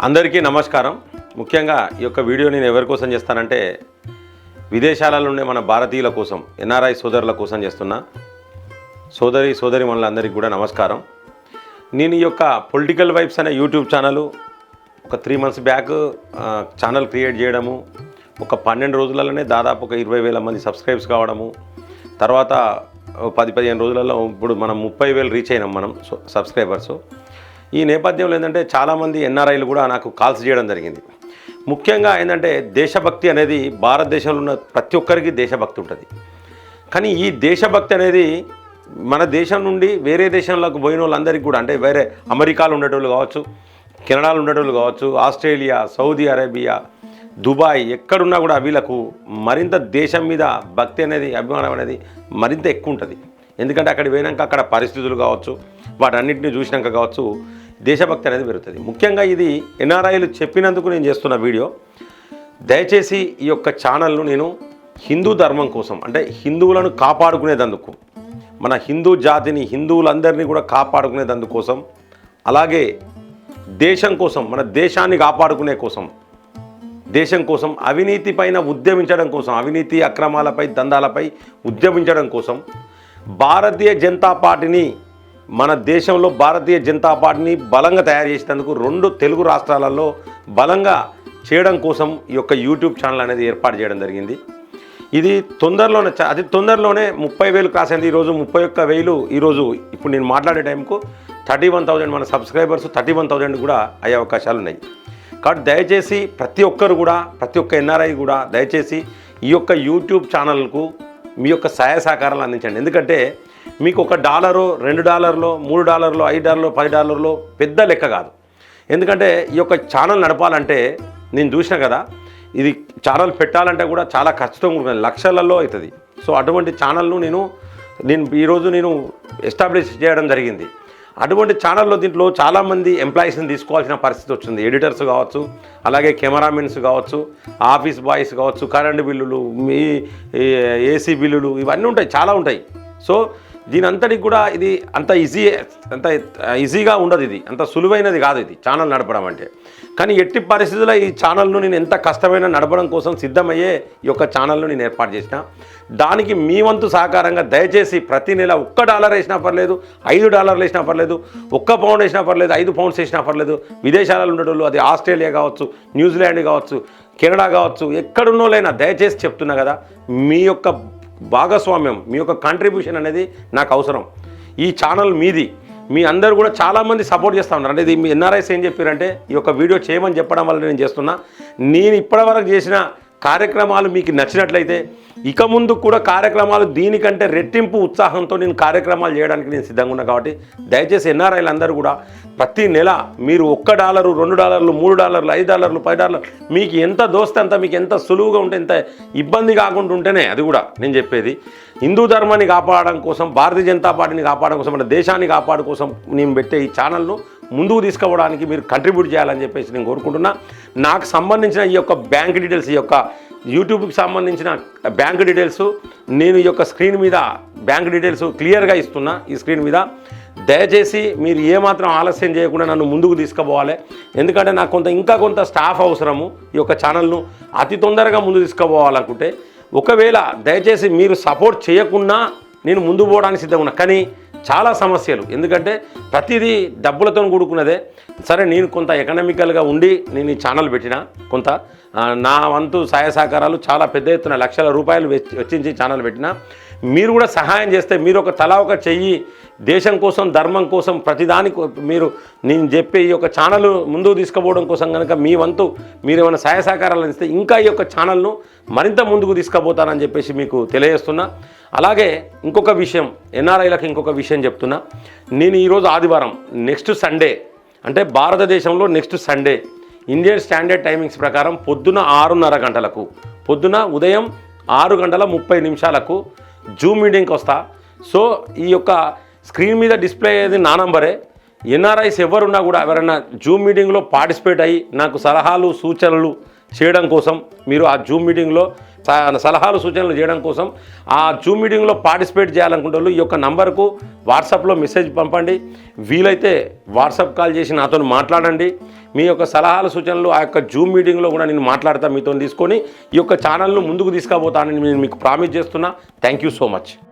అందరికీ నమస్కారం. ముఖ్యంగా ఈ యొక్క వీడియో నేను ఎవరి కోసం చేస్తానంటే విదేశాలలో ఉండే మన భారతీయుల కోసం ఎన్ఆర్ఐ సోదరుల కోసం చేస్తున్నా సోదరి సోదరి అందరికీ కూడా నమస్కారం. నేను ఈ యొక్క పొలిటికల్ వైబ్స్ అనే యూట్యూబ్ ఛానల్ ఒక three months back channel create చేయడము ఒక పన్నెండు రోజులలోనే దాదాపు ఒక ఇరవై వేల మంది సబ్స్క్రైబ్స్ కావడము తర్వాత పది పదిహేను రోజులలో ఇప్పుడు మనం ముప్పై వేలు రీచ్ అయినాం మనం సో- సబ్స్క్రైబర్స్. ఈ నేపథ్యంలో ఏంటంటే చాలామంది ఎన్ఆర్ఐలు కూడా నాకు కాల్స్ చేయడం జరిగింది. ముఖ్యంగా ఏంటంటే దేశభక్తి అనేది భారతదేశంలో ఉన్న ప్రతి ఒక్కరికి దేశభక్తి ఉంటుంది. కానీ ఈ దేశభక్తి అనేది మన దేశం నుండి వేరే దేశంలోకి పోయిన వాళ్ళందరికీ కూడా అంటే వేరే అమెరికాలో ఉండేటోళ్ళు కావచ్చు కెనడాలో ఉండేటోళ్ళు కావచ్చు ఆస్ట్రేలియా సౌదీ అరేబియా దుబాయ్ ఎక్కడున్నా కూడా వీళ్ళకు మరింత దేశం మీద భక్తి అనేది అభిమానం అనేది మరింత ఎక్కువ ఉంటుంది. ఎందుకంటే అక్కడ పోయినాక అక్కడ పరిస్థితులు కావచ్చు వాటన్నిటిని చూసినాక కావచ్చు దేశభక్తి అనేది పెరుగుతుంది. ముఖ్యంగా ఇది ఎన్ఆర్ఐలు చెప్పినందుకు నేను చేస్తున్న వీడియో. దయచేసి ఈ యొక్క ఛానల్ను నేను హిందూ ధర్మం కోసం అంటే హిందువులను కాపాడుకునేదందుకు మన హిందూ జాతిని హిందువులందరినీ కూడా కాపాడుకునేదందుకోసం అలాగే దేశం కోసం మన దేశాన్ని కాపాడుకునే కోసం దేశం కోసం అవినీతి పైన ఉద్యమించడం కోసం అవినీతి అక్రమాలపై దందాలపై ఉద్యమించడం కోసం భారతీయ జనతా పార్టీని మన దేశంలో భారతీయ జనతా పార్టీని బలంగా తయారు చేసేందుకు రెండు తెలుగు రాష్ట్రాలలో బలంగా చేయడం కోసం ఈ యొక్క యూట్యూబ్ ఛానల్ అనేది ఏర్పాటు చేయడం జరిగింది. ఇది తొందరలోనే అతి తొందరలోనే ముప్పై వేలు క్రాస్ అయింది ఈరోజు ముప్పై ఒక్క వేలు ఈరోజు ఇప్పుడు నేను మాట్లాడే టైంకు థర్టీ వన్ థౌజండ్ మన సబ్స్క్రైబర్స్ థర్టీ వన్ థౌజండ్ కూడా అయ్యే అవకాశాలు ఉన్నాయి. కాబట్టి దయచేసి ప్రతి ఒక్కరు కూడా ప్రతి ఒక్క ఎన్ఆర్ఐ కూడా దయచేసి ఈ యొక్క యూట్యూబ్ ఛానల్కు మీ యొక్క సహాయ సహకారాలు అందించండి. ఎందుకంటే మీకు ఒక డాలరు రెండు డాలర్లో మూడు డాలర్లో ఐదు డాలర్లో పది డాలర్లో పెద్ద లెక్క కాదు. ఎందుకంటే ఈ యొక్క ఛానల్ నడపాలంటే నేను చూసిన కదా ఇది ఛానల్ పెట్టాలంటే కూడా చాలా ఖర్చుతో ఉంటుంది లక్షలలో అవుతుంది. సో అటువంటి ఛానల్ను నేను నేను ఈరోజు నేను ఎస్టాబ్లిష్ చేయడం జరిగింది. అటువంటి ఛానల్లో దీంట్లో చాలామంది ఎంప్లాయీస్ని తీసుకోవాల్సిన పరిస్థితి వచ్చింది. ఎడిటర్స్ కావచ్చు అలాగే కెమెరామెన్స్ కావచ్చు ఆఫీస్ బాయ్స్ కావచ్చు కరెంటు బిల్లులు మీ ఏసీ బిల్లులు ఇవన్నీ ఉంటాయి చాలా ఉంటాయి. సో దీని అంతటికి కూడా ఇది అంత ఈజీ అంత ఈజీగా ఉండదు ఇది. అంత సులువైనది కాదు ఇది ఛానల్ నడపడం అంటే. కానీ ఎట్టి పరిస్థితుల్లో ఈ ఛానల్ను నేను ఎంత కష్టమైన నడపడం కోసం సిద్ధమయ్యే ఈ యొక్క ఛానల్ను నేను ఏర్పాటు చేసిన దానికి మీ వంతు సహకారంగా దయచేసి ప్రతి నెల ఒక్క డాలర్ వేసినా పర్లేదు ఐదు డాలర్లు వేసినా పర్లేదు ఒక్క పౌండ్ వేసినా పర్లేదు ఐదు పౌండ్స్ వేసినా పర్లేదు. విదేశాలలో ఉండేటోళ్ళు అది ఆస్ట్రేలియా కావచ్చు న్యూజిలాండ్ కావచ్చు కెనడా కావచ్చు ఎక్కడున్నోళ్ళైనా దయచేసి చెప్తున్నా కదా మీ యొక్క భాగస్వామ్యం మీ యొక్క కాంట్రిబ్యూషన్ అనేది నాకు అవసరం. ఈ ఛానల్ మీది. మీ అందరూ కూడా చాలామంది సపోర్ట్ చేస్తూ ఉన్నారు. అంటే ఇది మీ ఎన్ఆర్ఐస్ ఏం చెప్పారంటే ఈ యొక్క వీడియో చేయమని చెప్పడం వల్ల నేను చేస్తున్నా. నేను ఇప్పటివరకు చేసిన కార్యక్రమాలు మీకు నచ్చినట్లయితే ఇక ముందు కూడా కార్యక్రమాలు దీనికంటే రెట్టింపు ఉత్సాహంతో నేను కార్యక్రమాలు చేయడానికి నేను సిద్ధంగా ఉన్నా కాబట్టి దయచేసి ఎన్ఆర్ఐలు అందరూ కూడా ప్రతి నెల మీరు ఒక్క డాలరు రెండు డాలర్లు మూడు డాలర్లు ఐదు డాలర్లు పది డాలర్లు మీకు ఎంత దోస్తే అంత మీకు ఎంత సులువుగా ఉంటే ఎంత ఇబ్బంది కాకుండా ఉంటేనే అది కూడా నేను చెప్పేది. హిందూ ధర్మాన్ని కాపాడడం కోసం భారతీయ జనతా పార్టీని కాపాడడం కోసం మన దేశాన్ని కాపాడడం కోసం నేను పెట్టే ఈ ఛానల్ను ముందుకు తీసుకోవడానికి మీరు కంట్రిబ్యూట్ చేయాలని చెప్పేసి నేను కోరుకుంటున్నా. నాకు సంబంధించిన ఈ యొక్క బ్యాంక్ డీటెయిల్స్ ఈ యొక్క యూట్యూబ్కి సంబంధించిన బ్యాంక్ డీటెయిల్స్ నేను ఈ యొక్క స్క్రీన్ మీద బ్యాంక్ డీటెయిల్స్ క్లియర్గా ఇస్తున్నా ఈ స్క్రీన్ మీద. దయచేసి మీరు ఏమాత్రం ఆలస్యం చేయకుండా నన్ను ముందుకు తీసుకుపోవాలి. ఎందుకంటే నాకు కొంత ఇంకా కొంత స్టాఫ్ అవసరము ఈ యొక్క ఛానల్ను అతి తొందరగా ముందు తీసుకుపోవాలనుకుంటే ఒకవేళ దయచేసి మీరు సపోర్ట్ చేయకుండా నేను ముందు పోవడానికి సిద్ధంగా ఉన్నా. కానీ చాలా సమస్యలు. ఎందుకంటే ప్రతిదీ డబ్బులతో కూడుకున్నదే. సరే నేను కొంత ఎకనామికల్గా ఉండి నేను ఈ ఛానల్ పెట్టిన కొంత నా వంతు సహాయ సహకారాలు చాలా పెద్ద ఎత్తున లక్షల రూపాయలు వెచ్చించి ఛానల్ పెట్టిన మీరు కూడా సహాయం చేస్తే మీరు ఒక తలా ఒక చెయ్యి దేశం కోసం ధర్మం కోసం ప్రతిదానికి మీరు నేను చెప్పే ఈ యొక్క ఛానల్ ముందుకు తీసుకుపోవడం కోసం కనుక మీ వంతు మీరు ఏమైనా సహాయ సహకారాలు ఇస్తే ఇంకా ఈ యొక్క ఛానల్ను మరింత ముందుకు తీసుకుపోతానని చెప్పేసి మీకు తెలియజేస్తున్నా. అలాగే ఇంకొక విషయం ఎన్ఆర్ఐలకు ఇంకొక విషయం చెప్తున్నా. నేను ఈరోజు ఆదివారం నెక్స్ట్ సండే అంటే భారతదేశంలో next Sunday Indian standard timings ప్రకారం పొద్దున ఆరున్నర గంటలకు పొద్దున ఉదయం ఆరు గంటల ముప్పై నిమిషాలకు జూమ్ మీటింగ్కి వస్తా. సో ఈ యొక్క స్క్రీన్ మీద డిస్ప్లే అయ్యేది నా నంబరే. ఎన్ఆర్ఐస్ ఎవరున్నా కూడా ఎవరైనా జూమ్ మీటింగ్లో పార్టిసిపేట్ అయ్యి నాకు సలహాలు సూచనలు చేయడం కోసం మీరు ఆ జూమ్ మీటింగ్లో స- సలహాలు సూచనలు చేయడం కోసం ఆ జూమ్ మీటింగ్లో పార్టిసిపేట్ చేయాలనుకుంటే వాళ్ళు ఈ యొక్క నంబర్కు వాట్సాప్లో మెసేజ్ పంపండి. వీలైతే వాట్సాప్ కాల్ చేసి నాతో మాట్లాడండి. మీ యొక్క సలహాలు సూచనలు ఆ యొక్క జూమ్ మీటింగ్లో కూడా నేను మాట్లాడతా మీతో తీసుకొని ఈ యొక్క ఛానల్ను ముందుకు తీసుకుపోతానని నేను మీకు ప్రామిస్ చేస్తున్నా. Thank you so much